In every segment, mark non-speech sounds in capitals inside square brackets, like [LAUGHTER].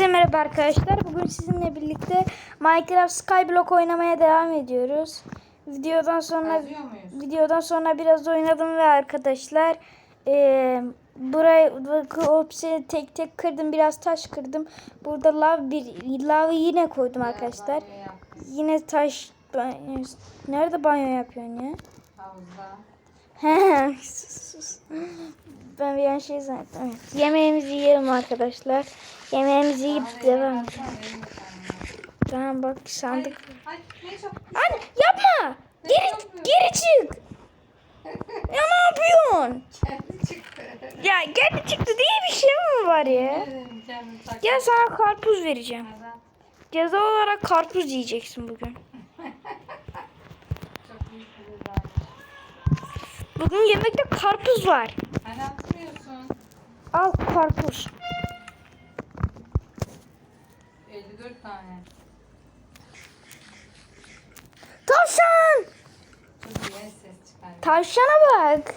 Hepinize merhaba arkadaşlar. Bugün sizinle birlikte Minecraft Skyblock oynamaya devam ediyoruz. Videodan sonra videodan sonra biraz oynadım ve arkadaşlar eee burayı hepsini tek tek kırdım. Biraz taş kırdım. Burada lav bir lavı yine koydum arkadaşlar. Yine taş banyo- Nerede banyo yapıyorsun ya? Havuzda. He, sus, [LAUGHS] sus. ben bir an şey zannettim. Evet. Yemeğimizi yiyelim arkadaşlar. Yemeğimizi yiyip devam. Tamam bak sandık. Anne yapma. Geri geri çık. Ya ne yapıyorsun? kendi. Ya geri çıktı diye bir şey mi var ya? Kendi Gel sana karpuz vereceğim. Ceza olarak karpuz yiyeceksin bugün. Bugün yemekte karpuz var. Atmıyorsun. Al karpuz. 54 tane. Tavşan. Çok iyi ses çıkar. Tavşana bak.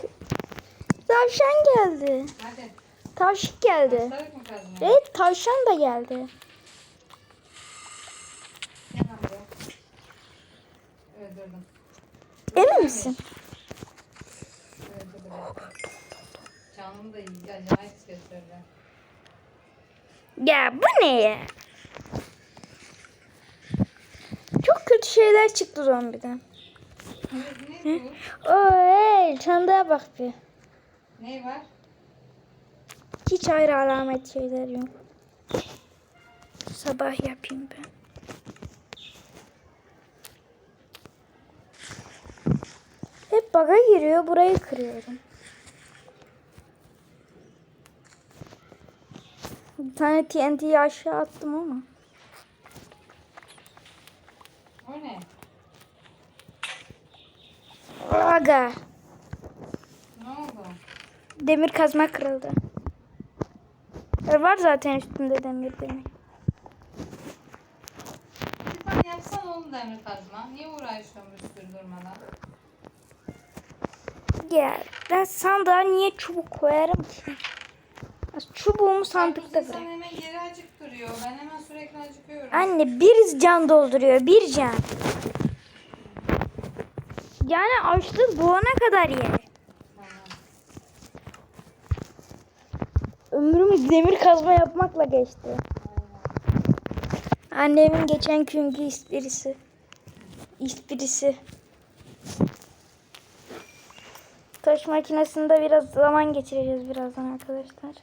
Tavşan geldi. Hadi. Tavşik geldi. Evet tavşan da geldi. Öldürdüm. Emin misin? Öldürdüm. Canım da iyi. Acayip götürdü. Ya bu ne ya? Çok kötü şeyler çıktı zombiden. Ne, hey sandığa bak bir. Ne var? Hiç ayrı alamet şeyler yok. Sabah yapayım ben. Hep baga giriyor. Burayı kırıyorum. Bir tane TNT'yi aşağı attım ama. O ne? Aga. Ne oldu? Demir kazma kırıldı. E, Var zaten üstünde demir. Bir tane yapsan oğlum demir kazma. Niye uğraşıyorsun durmadan? Ya ben sandığa niye çubuk koyarım ki? Çubuğumu sandıkta bırak. insan hemen geri acık duruyor. Ben hemen sürekli acıkıyorum. Anne bir can dolduruyor. Bir can. Yani açlık boğana kadar ye. Tamam. Ömrüm demir kazma yapmakla geçti. Annemin geçen günkü esprisi. Esprisi. Taş makinesinde biraz zaman geçireceğiz birazdan arkadaşlar.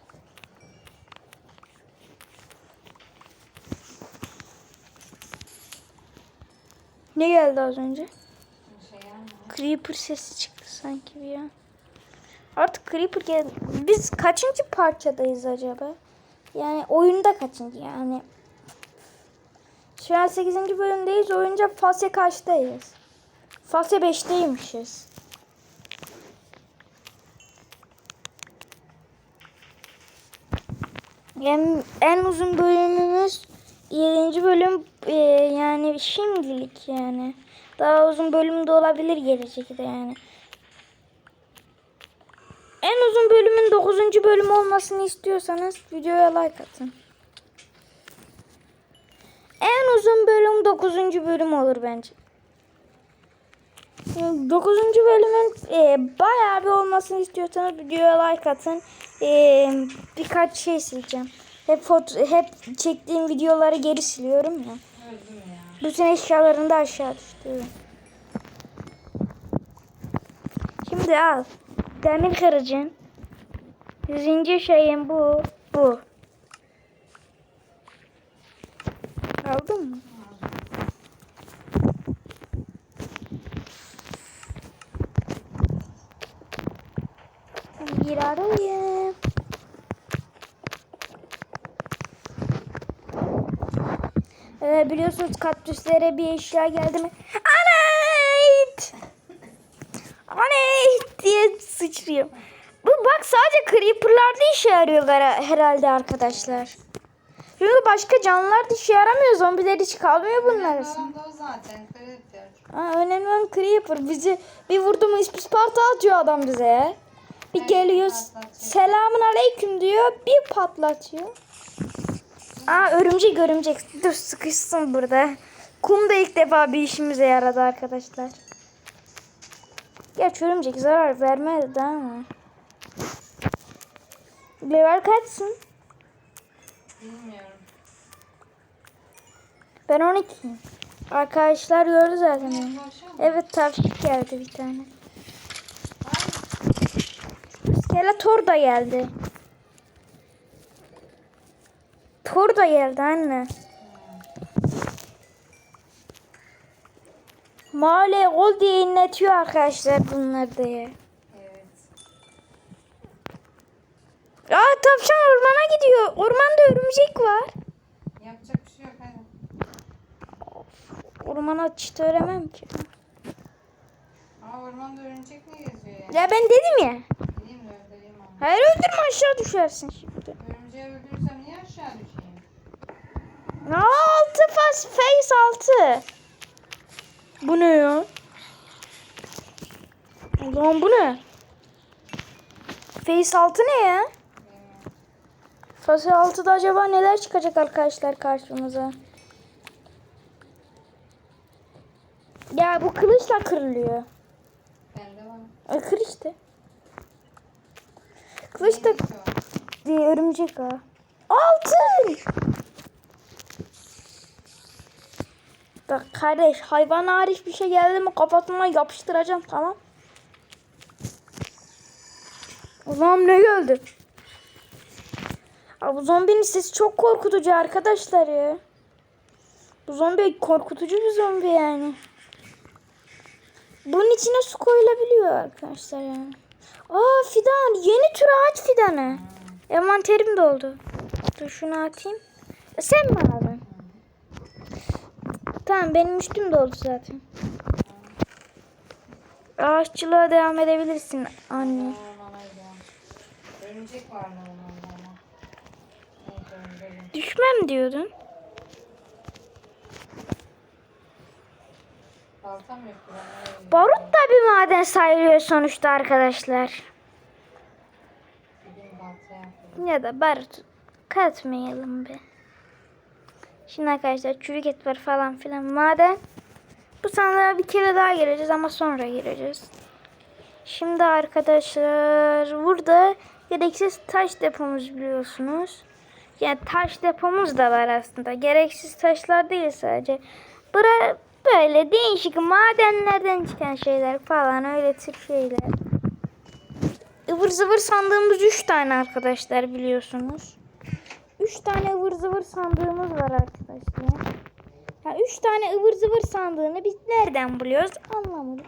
Ne geldi az önce? Creeper sesi çıktı sanki bir an. Artık Creeper gel. Biz kaçıncı parçadayız acaba? Yani oyunda kaçıncı yani? Şu an 8. bölümdeyiz. Oyunca fase kaçtayız? Fase 5'teymişiz. En, en uzun bölümümüz 7. bölüm e, yani şimdilik yani. Daha uzun bölüm de olabilir gelecekte yani. En uzun bölümün 9. bölüm olmasını istiyorsanız videoya like atın. En uzun bölüm 9. bölüm olur bence. 9. bölümün e, bayağı bir olmasını istiyorsanız videoya like atın. E, birkaç şey sileceğim. Hep foto, hep çektiğim videoları geri siliyorum ya. Bütün eşyalarını da aşağı düştü. Şimdi al. Demir kırıcın. Zincir şeyin bu. Bu. Aldın mı? Bir arayayım. Biliyorsunuz kaktüslere bir eşya geldi mi? Anayt! Anayt diye sıçrıyor. Bu bak sadece creeperlarda işe yarıyorlar herhalde arkadaşlar. Çünkü başka canlılar da işe yaramıyor. Zombiler hiç kalmıyor bunun arasında. Zaten. Ha, önemli olan creeper. Bizi bir vurdu mu Sparta atıyor adam bize. Bir geliyor selamun aleyküm diyor. Bir patlatıyor. Aa örümcek örümcek. Dur sıkışsın burada. Kum da ilk defa bir işimize yaradı arkadaşlar. Gerçi örümcek zarar vermedi ama. Level kaçsın? Bilmiyorum. Ben 12. Arkadaşlar gördü zaten. beni. Evet tavşik geldi bir tane. Skeletor da geldi. Thor da geldi anne. Male gol diye inletiyor arkadaşlar bunları diye. Evet. Aa tavşan ormana gidiyor. Ormanda örümcek var. Yapacak bir şey yok. Hadi. Ormana çıt öremem ki. Aa ormanda örümcek mi geziyor ya? Ya ben dedim ya. Gideyim de öldüreyim onu. Hayır öldürme aşağı düşersin şimdi. Örümceği öldürürsem niye aşağı düşeyim? Fas face altı. Bu ne ya? Ulan bu ne? Face altı ne ya? Face altıda acaba neler çıkacak arkadaşlar karşımıza? Ya bu kılıçla kırılıyor. Bende var. Ay kır işte. Kılıç da örümcek ha. Altın! Bak kardeş hayvan hariç bir şey geldi mi kafasına yapıştıracağım tamam. Ulan ne geldi? Aa, bu zombinin sesi çok korkutucu arkadaşlar ya. Bu zombi korkutucu bir zombi yani. Bunun içine su koyulabiliyor arkadaşlar yani. Aa fidan yeni tür ağaç fidanı. Envanterim doldu. Dur şunu atayım. Sen mi aldın? Tamam benim üstüm doldu zaten. Ağaççılığa devam edebilirsin anne. Düşmem diyordun. Barut da bir maden sayılıyor sonuçta arkadaşlar. Ya da barut katmayalım be. Şimdi arkadaşlar çürük et var falan filan. Maden bu sandığa bir kere daha gireceğiz ama sonra gireceğiz. Şimdi arkadaşlar burada gereksiz taş depomuz biliyorsunuz. Yani taş depomuz da var aslında. Gereksiz taşlar değil sadece. Bura böyle değişik madenlerden çıkan şeyler falan öyle tür şeyler. ıvır zıvır sandığımız 3 tane arkadaşlar biliyorsunuz. 3 tane ıvır zıvır sandığımız var arkadaşlar. Ya 3 tane ıvır zıvır sandığını biz nereden buluyoruz anlamadım.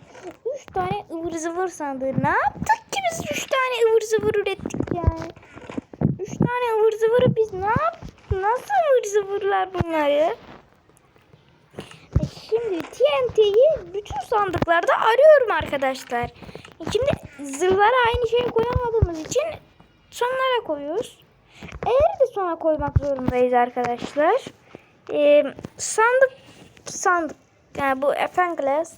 3 tane ıvır zıvır sandığı ne yaptık ki biz 3 tane ıvır zıvır ürettik yani. 3 tane ıvır zıvırı biz ne yaptık? Nasıl ıvır zıvırlar bunlar ya? E Şimdi TNT'yi bütün sandıklarda arıyorum arkadaşlar. E Şimdi zırhlara aynı şeyi koyamadığımız için sonlara koyuyoruz. Eğer de sona koymak zorundayız arkadaşlar. E, sandık sandık yani bu Efenglas.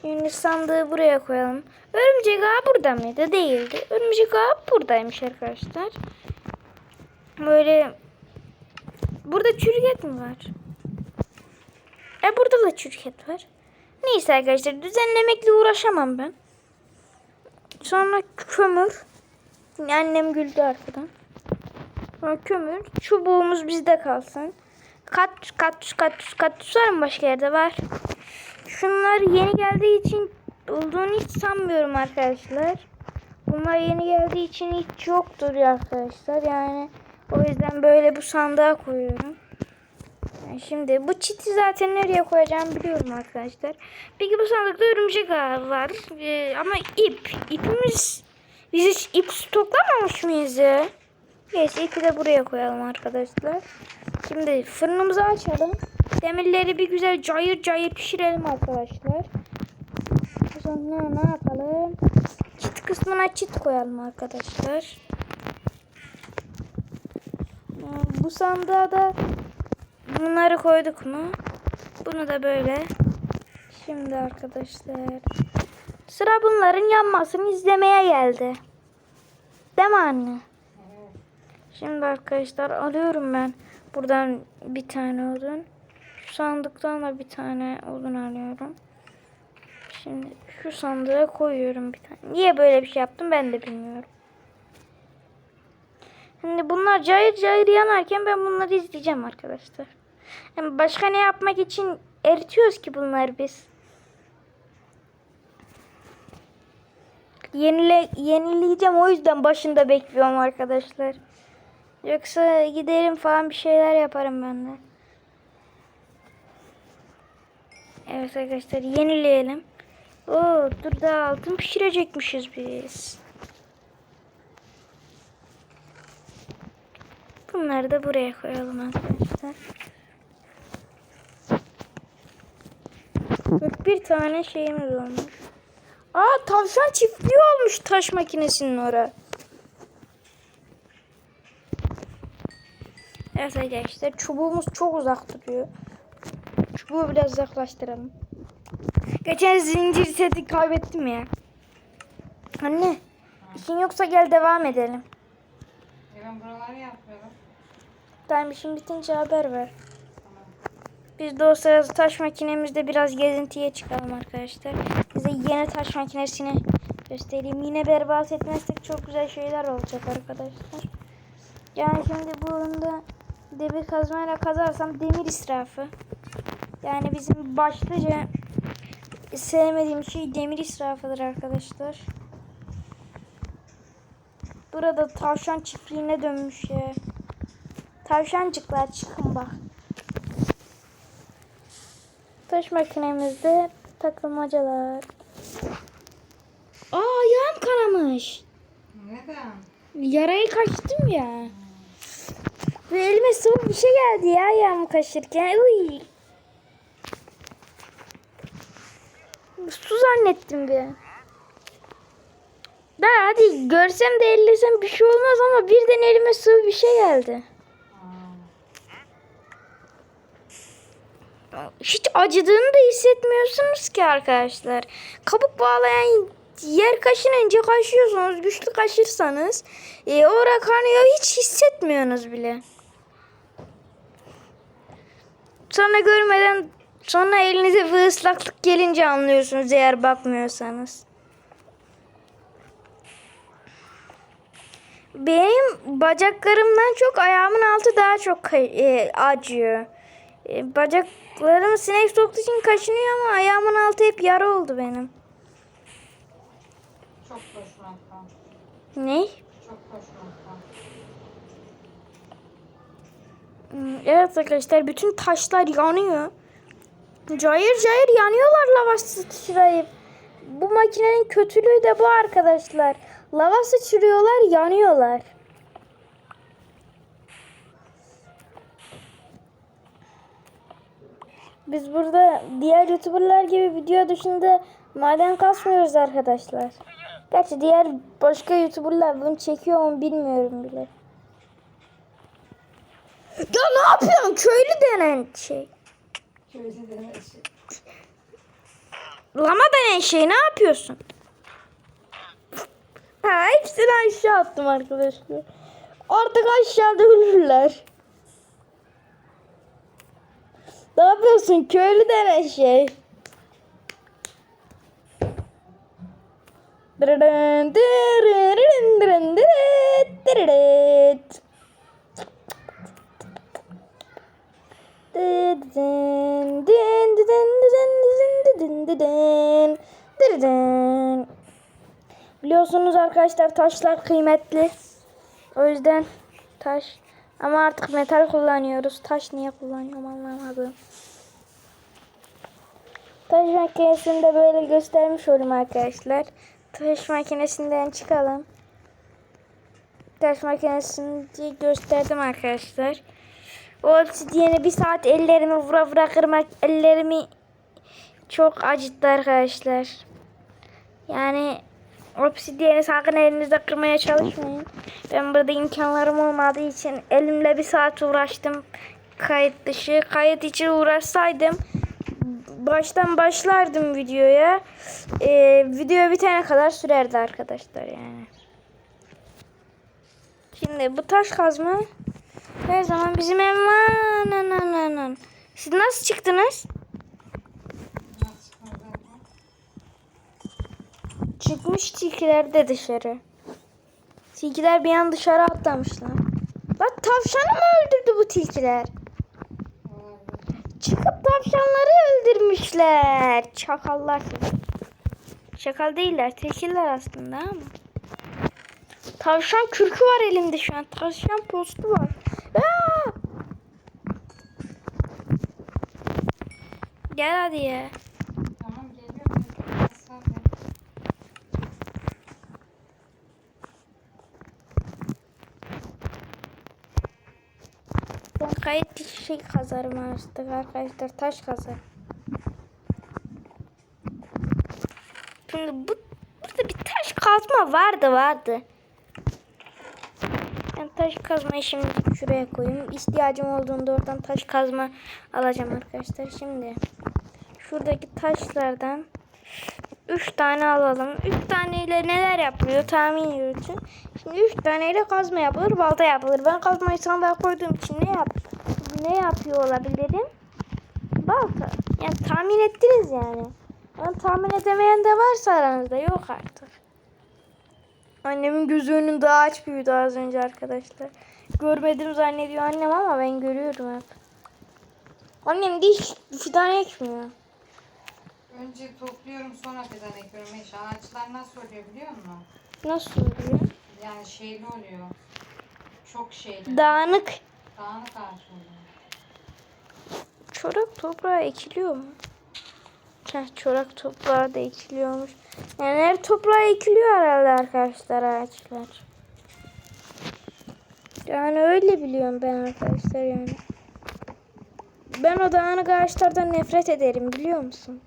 Şimdi sandığı buraya koyalım. Örümcek ağı burada mıydı? Değildi. Örümcek ağı buradaymış arkadaşlar. Böyle burada çürük et mi var? E burada da çürük et var. Neyse arkadaşlar düzenlemekle uğraşamam ben. Sonra kömür. Annem güldü arkadan. Sonra kömür. Çubuğumuz bizde kalsın. Kat kat kat kat var mı başka yerde var. Şunlar yeni geldiği için olduğunu hiç sanmıyorum arkadaşlar. Bunlar yeni geldiği için hiç yoktur ya arkadaşlar. Yani o yüzden böyle bu sandığa koyuyorum. Yani şimdi bu çiti zaten nereye koyacağımı biliyorum arkadaşlar. Peki bu sandıkta örümcek ağı var. Ee, ama ip. İpimiz biz hiç ip stoklamamış mıyız ya? Neyse ipi de buraya koyalım arkadaşlar. Şimdi fırınımızı açalım. Demirleri bir güzel cayır cayır pişirelim arkadaşlar. Sonra ne yapalım? Çit kısmına çit koyalım arkadaşlar. Ee, Bu sandığa da bunları koyduk mu? Bunu da böyle. Şimdi arkadaşlar. Sıra bunların yanmasını izlemeye geldi. Değil mi anne? Şimdi arkadaşlar alıyorum ben Buradan bir tane odun. Şu sandıktan da bir tane odun alıyorum. Şimdi şu sandığa koyuyorum bir tane. Niye böyle bir şey yaptım ben de bilmiyorum. Şimdi bunlar cayır cayır yanarken ben bunları izleyeceğim arkadaşlar. Yani başka ne yapmak için eritiyoruz ki bunları biz? Yenile, yenileyeceğim o yüzden başında bekliyorum arkadaşlar. Yoksa giderim falan bir şeyler yaparım ben de. Evet arkadaşlar yenileyelim. Oo, dur daha altın pişirecekmişiz biz. Bunları da buraya koyalım arkadaşlar. Bir tane şeyimiz olmuş. Aa tavşan çiftliği olmuş taş makinesinin oraya. Evet arkadaşlar çubuğumuz çok uzak duruyor. Çubuğu biraz uzaklaştıralım. Geçen zincir seti kaybettim ya. Anne işin yoksa gel devam edelim. E ben buraları yapıyorum. Tamam işin bitince haber ver. Biz de o sırada taş makinemizde biraz gezintiye çıkalım arkadaşlar. Size yeni taş makinesini göstereyim. Yine berbat etmezsek çok güzel şeyler olacak arkadaşlar. Yani şimdi burada demir kazmayla kazarsam demir israfı. Yani bizim başlıca sevmediğim şey demir israfıdır arkadaşlar. Burada tavşan çiftliğine dönmüş ya. Tavşancıklar çıkın bak. Taş makinemizde takılmacalar. Aa ayağım kanamış. Neden? Yarayı kaçtım ya. Ve elime soğuk bir şey geldi ya ayağımı kaşırken. Uy. Su zannettim bir. Da hadi görsem de ellesem bir şey olmaz ama birden elime sıvı bir şey geldi. Hiç acıdığını da hissetmiyorsunuz ki arkadaşlar. Kabuk bağlayan yer kaşınınca kaşıyorsunuz. Güçlü kaşırsanız e, ora kanıyor hiç hissetmiyorsunuz bile. Sonra görmeden sonra elinize bir ıslaklık gelince anlıyorsunuz eğer bakmıyorsanız. Benim bacaklarımdan çok ayağımın altı daha çok e, acıyor. E, bacaklarım sinek soktuğu için kaşınıyor ama ayağımın altı hep yara oldu benim. çok koşmaktan. Ne? Çok koşmaktan. Evet arkadaşlar bütün taşlar yanıyor. Cayır cayır yanıyorlar lava sıçrayıp. Bu makinenin kötülüğü de bu arkadaşlar. Lava sıçrıyorlar yanıyorlar. Biz burada diğer youtuberlar gibi video dışında maden kasmıyoruz arkadaşlar. Gerçi diğer başka youtuberlar bunu çekiyor mu bilmiyorum bile. Ya ne yapıyorsun köylü denen şey? Lama denen şey ne yapıyorsun? Ha hepsini aşağı attım arkadaşlar. Artık aşağıda ölürler. Ne yapıyorsun köylü denen şey? Dırırın, dırırın, dırın, dırıt, dırırıt. Biliyorsunuz arkadaşlar taşlar kıymetli. O yüzden taş. Ama artık metal kullanıyoruz. Taş niye kullanıyorum anlamadım. Taş makinesini de böyle göstermiş olayım arkadaşlar. Taş makinesinden çıkalım. Taş makinesini gösterdim arkadaşlar. O obsidiyeni bir saat ellerimi vura vura kırmak ellerimi çok acıttı arkadaşlar. Yani obsidiyeni sakın elinizde kırmaya çalışmayın. Ben burada imkanlarım olmadığı için elimle bir saat uğraştım. Kayıt dışı. Kayıt içi uğraşsaydım baştan başlardım videoya. Ee, video bitene kadar sürerdi arkadaşlar yani. Şimdi bu taş kazma her zaman bizim envanterimizde an. Siz nasıl çıktınız? Çıkmış tilkiler de dışarı. Tilkiler bir an dışarı atlamışlar. Bak tavşanı mı öldürdü bu tilkiler? Çıkıp tavşanları öldürmüşler. Çakallar. Şakal değiller. Tilkiler aslında ama. Tavşan kürkü var elimde şu an. Tavşan postu var. Aa! Gel hadi ya. Tamam geliyorum. Ben gayet şey kazarım artık arkadaşlar. Taş kazarım. Şimdi bu burada bir taş kazma vardı vardı. Ben taş kazmayı şimdi şuraya koyayım. İhtiyacım olduğunda oradan taş kazma alacağım arkadaşlar. Şimdi şuradaki taşlardan 3 tane alalım. 3 taneyle neler yapılıyor tahmin yürütün. Şimdi 3 taneyle kazma yapılır, balta yapılır. Ben kazmayı sandığa koyduğum için ne yap ne yapıyor olabilirim? Balta. Yani tahmin ettiniz yani. Ben tahmin edemeyen de varsa aranızda yok artık. Annemin gözü önünde ağaç büyüdü az önce arkadaşlar. Görmedim zannediyor annem ama ben görüyorum hep. Annem de hiç fidan ekmiyor. Önce topluyorum sonra fidan ekiyorum. Eş ağaçlar nasıl oluyor biliyor musun? Nasıl oluyor? Yani şeyli oluyor. Çok şeyli. Dağınık. Dağınık ağaç oluyor. Çorak toprağa ekiliyor mu? Heh, çorak toprağa da ekiliyormuş. Yani her toprağa ekiliyor herhalde arkadaşlar ağaçlar. Yani öyle biliyorum ben arkadaşlar yani. Ben o dağınık ağaçlardan nefret ederim biliyor musun?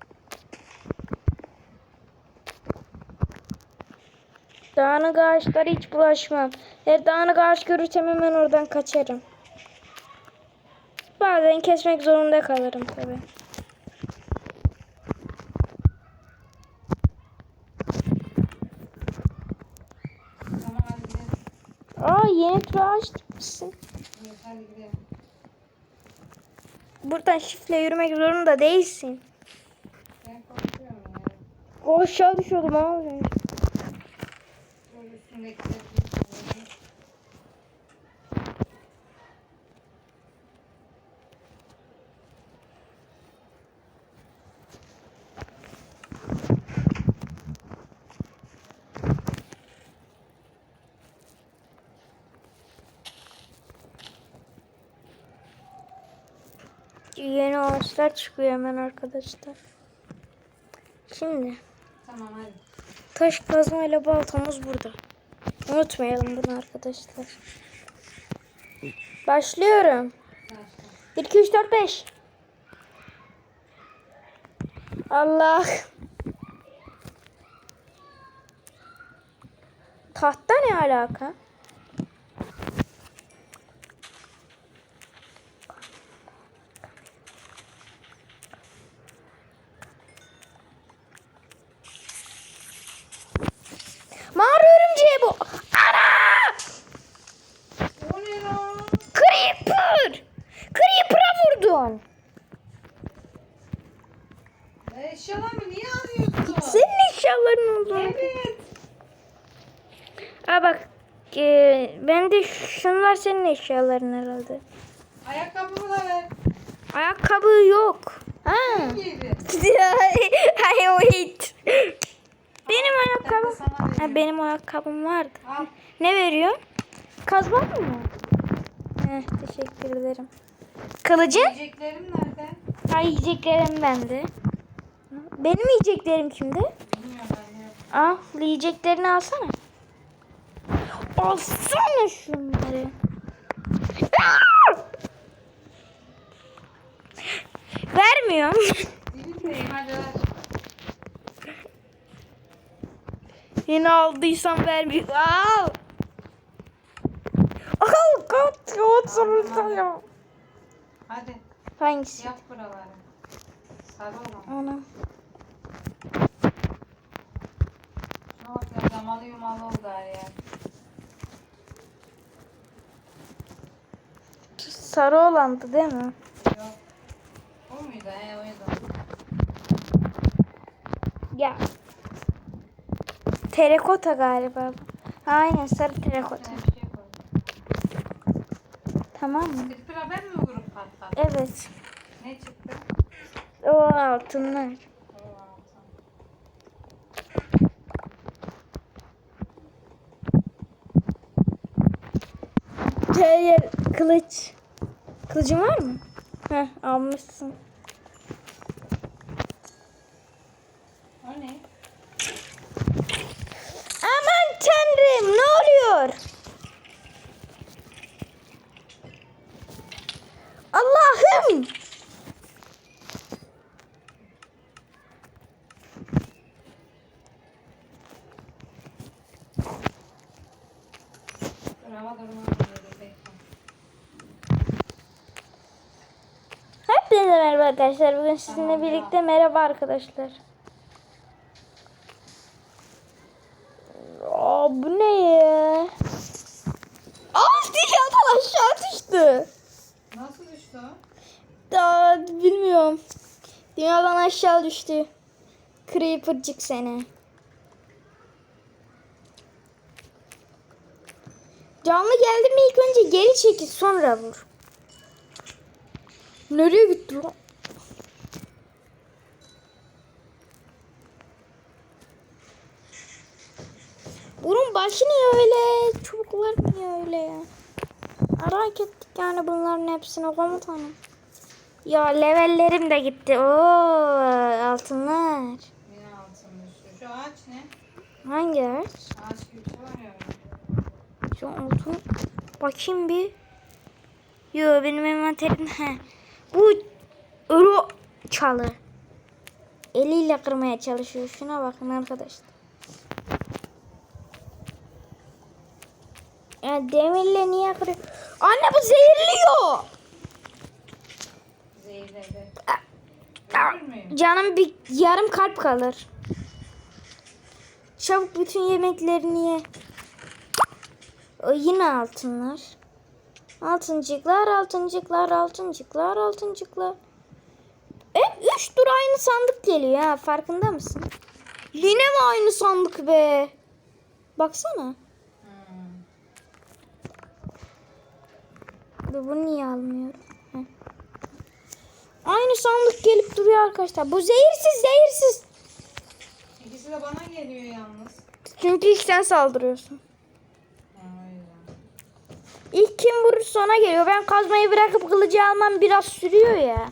Dağınık ağaçlara hiç bulaşmam. Her dağınık ağaç görürsem hemen oradan kaçarım. Bazen kesmek zorunda kalırım tabi. Tamam hadi gidelim. Aa yeni tür gidelim. Buradan şifle yürümek zorunda değilsin. O aşağı düşüyordum abi. Böyle üstündekileri bir Yeni ağaçlar çıkıyor hemen arkadaşlar. Şimdi Tamam hadi. taş kazma ile baltamız burada. Unutmayalım bunu arkadaşlar. Başlıyorum. Başla. 1, 2, 3, 4, 5. Allah. Tahta ne alaka? Mağara örümceği bu. Ana! O ne lan? Creeper! Creeper'a vurdun. Eşyalarımı niye alıyorsun? Senin eşyaların oldu. Evet. Aa bak. E, ben de şunlar senin eşyaların herhalde. Ayakkabımı da ver. Ayakkabı yok. Ha. Hayır [LAUGHS] wait. Benim ayakkabım. Ha, benim ayakkabım vardı. Al. Ne veriyor? Kazma mı? Heh, teşekkür ederim. Kılıcı? Yiyeceklerim nerede? Ha, yiyeceklerim bende. Benim yiyeceklerim kimde? Bilmiyorum ben. Al yiyeceklerini alsana. Alsana şunları. Aa! Vermiyorum. Yine aldıysam vermiyor. Al. Al kat kat sorulsana. Hadi Hangisi? yap buraları. Sarı olan. Ona. Şuna bak ya yamalı yumalı oldu her yer. Sarı olandı değil mi? Yok. muydu? He oydu. Ya. Terakota galiba. Aynen sarı terakota. Ben bir şey koydum. Tamam mı? Kırpıra ben mi vurup patlattım? Evet. Ne çıktı? O altınlar. O altın. Her yer kılıç. Kılıcın var mı? Heh almışsın. O ne? Aman tanrım ne oluyor? Allah'ım. Dur hava durumu geliyor. Bekle. Hepinize merhaba arkadaşlar. Bugün sizinle birlikte merhaba arkadaşlar. Aa, bu ne ya? Aa dünyadan aşağı düştü. Nasıl düştü? Daha bilmiyorum. Dünyadan aşağı düştü. Creeper'cık seni. Canlı geldi mi ilk önce geri çekil sonra vur. Nereye gitti lan? Bunun başı niye öyle? Çubuklar niye öyle ya? Merak ettik yani bunların hepsini komutanım. Ya levellerim de gitti. Oo altınlar. Yine altın düştü. Şu ağaç ne? Hangi ağaç? Ağaç şey var ya. Şu altın. Bakayım bir. Yo benim envanterim. He. [LAUGHS] Bu ölü çalı. Eliyle kırmaya çalışıyor. Şuna bakın arkadaşlar. Ya demirle niye kırıyor? Anne bu zehirliyor. Zehirledi. Canım bir yarım kalp kalır. Çabuk bütün yemeklerini ye. O yine altınlar. Altıncıklar, altıncıklar, altıncıklar, altıncıklar. E, üç tur aynı sandık geliyor ha farkında mısın? Yine mi aynı sandık be? Baksana. Bunu niye almıyorum? Heh. Aynı sandık gelip duruyor arkadaşlar. Bu zehirsiz zehirsiz. İkisi de bana geliyor yalnız. Çünkü ilk sen saldırıyorsun. İlk kim vurursa ona geliyor. Ben kazmayı bırakıp kılıcı almam biraz sürüyor ya.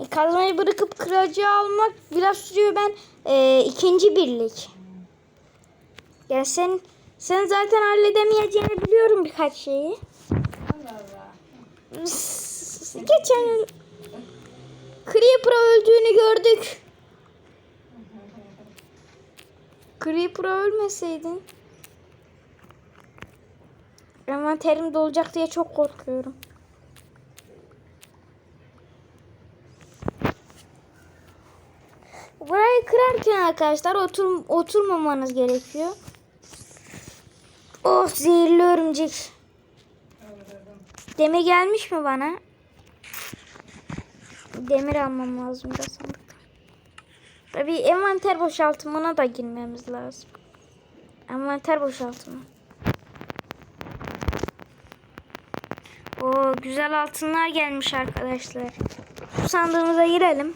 E, kazmayı bırakıp kılıcı almak biraz sürüyor. Ben e, ikinci birlik. Ya sen sen zaten halledemeyeceğini biliyorum birkaç şeyi. Geçen gün Creeper'a öldüğünü gördük. Creeper'a ölmeseydin. Envanterim dolacak diye çok korkuyorum. Burayı kırarken arkadaşlar otur, oturmamanız gerekiyor. Oh zehirli örümcek. Demir gelmiş mi bana? Demir almam lazım da sandıkta. Tabii envanter boşaltımına da girmemiz lazım. Envanter boşaltımı. O güzel altınlar gelmiş arkadaşlar. Şu sandığımıza girelim.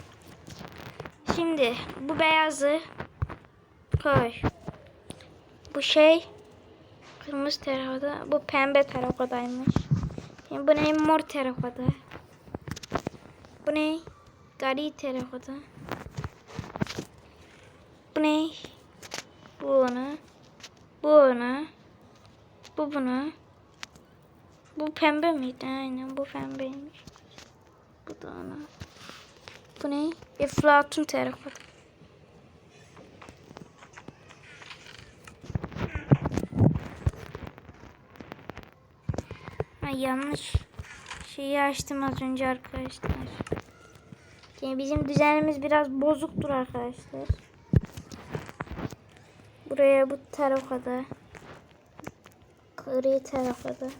Şimdi bu beyazı koy. Bu şey kırmızı terakota. Bu pembe terakotaymış. Şimdi bu ne? Mor terakota. Bu ne? Gri terakota. Bu ne? Bu ona. Bu ona. Bu buna. Bu pembe miydi? Aynen bu pembeymiş. Bu da ona. Bu ne? Eflatun terakota. Yanlış şeyi açtım az önce arkadaşlar. Yani bizim düzenimiz biraz bozuktur arkadaşlar. Buraya bu tarafa da gri tarafa da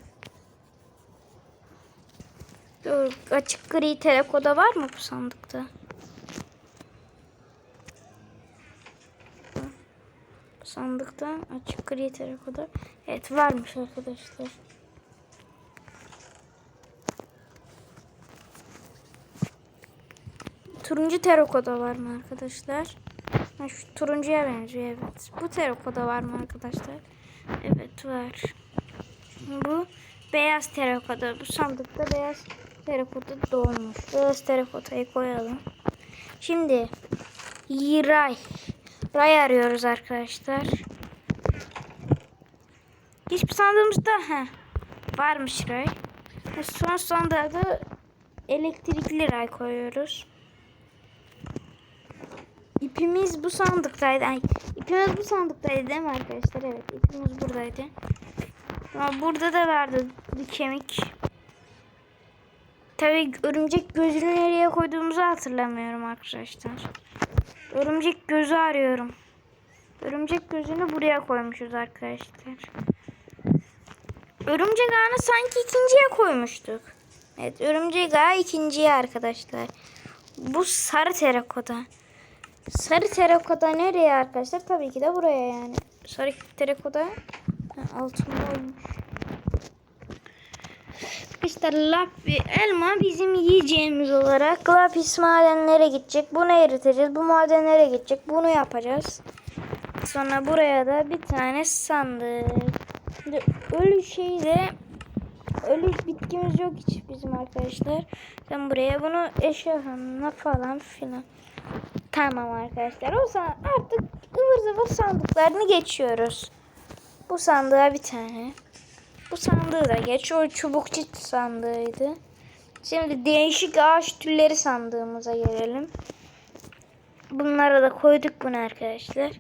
Dur, açık gri terakoda var mı bu sandıkta? Bu sandıkta açık gri terakoda. Evet varmış arkadaşlar. Turuncu terakoda var mı arkadaşlar? Ha, şu turuncuya benziyor evet. Bu terakoda var mı arkadaşlar? Evet var. Bu beyaz terakoda. Bu sandıkta beyaz terakoda dolmuş. Beyaz terakotayı koyalım. Şimdi ray. Ray arıyoruz arkadaşlar. Hiçbir sandığımızda he, varmış ray. Son sandığa da elektrikli ray koyuyoruz. İpimiz bu sandıktaydı. Ay, ipimiz bu sandıktaydı değil mi arkadaşlar? Evet ipimiz buradaydı. Ama burada da vardı bir kemik. Tabii örümcek gözünü nereye koyduğumuzu hatırlamıyorum arkadaşlar. Örümcek gözü arıyorum. Örümcek gözünü buraya koymuşuz arkadaşlar. Örümcek ağını sanki ikinciye koymuştuk. Evet örümcek ağı ikinciye arkadaşlar. Bu sarı terakota. Sarı terakota nereye arkadaşlar? Tabii ki de buraya yani. Sarı terakota altında olmuş. İşte lapi, elma bizim yiyeceğimiz olarak lapis madenlere gidecek. Bunu eriteceğiz. Bu madenlere gidecek. Bunu yapacağız. Sonra buraya da bir tane sandık. Şimdi ölü şeyde ölü bitkimiz yok hiç bizim arkadaşlar. Ben buraya bunu eşyalarına falan filan. Tamam arkadaşlar. O zaman artık ıvır zıvır sandıklarını geçiyoruz. Bu sandığa bir tane. Bu sandığı da geç. O çubuk sandığıydı. Şimdi değişik ağaç türleri sandığımıza gelelim. Bunlara da koyduk bunu arkadaşlar.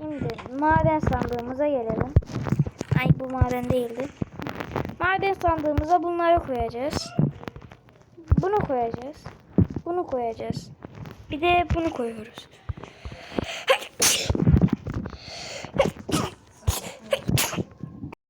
Şimdi maden sandığımıza gelelim. Ay bu maden değildi. Maden sandığımıza bunları koyacağız. Bunu koyacağız. Bunu koyacağız. Bir de bunu koyuyoruz.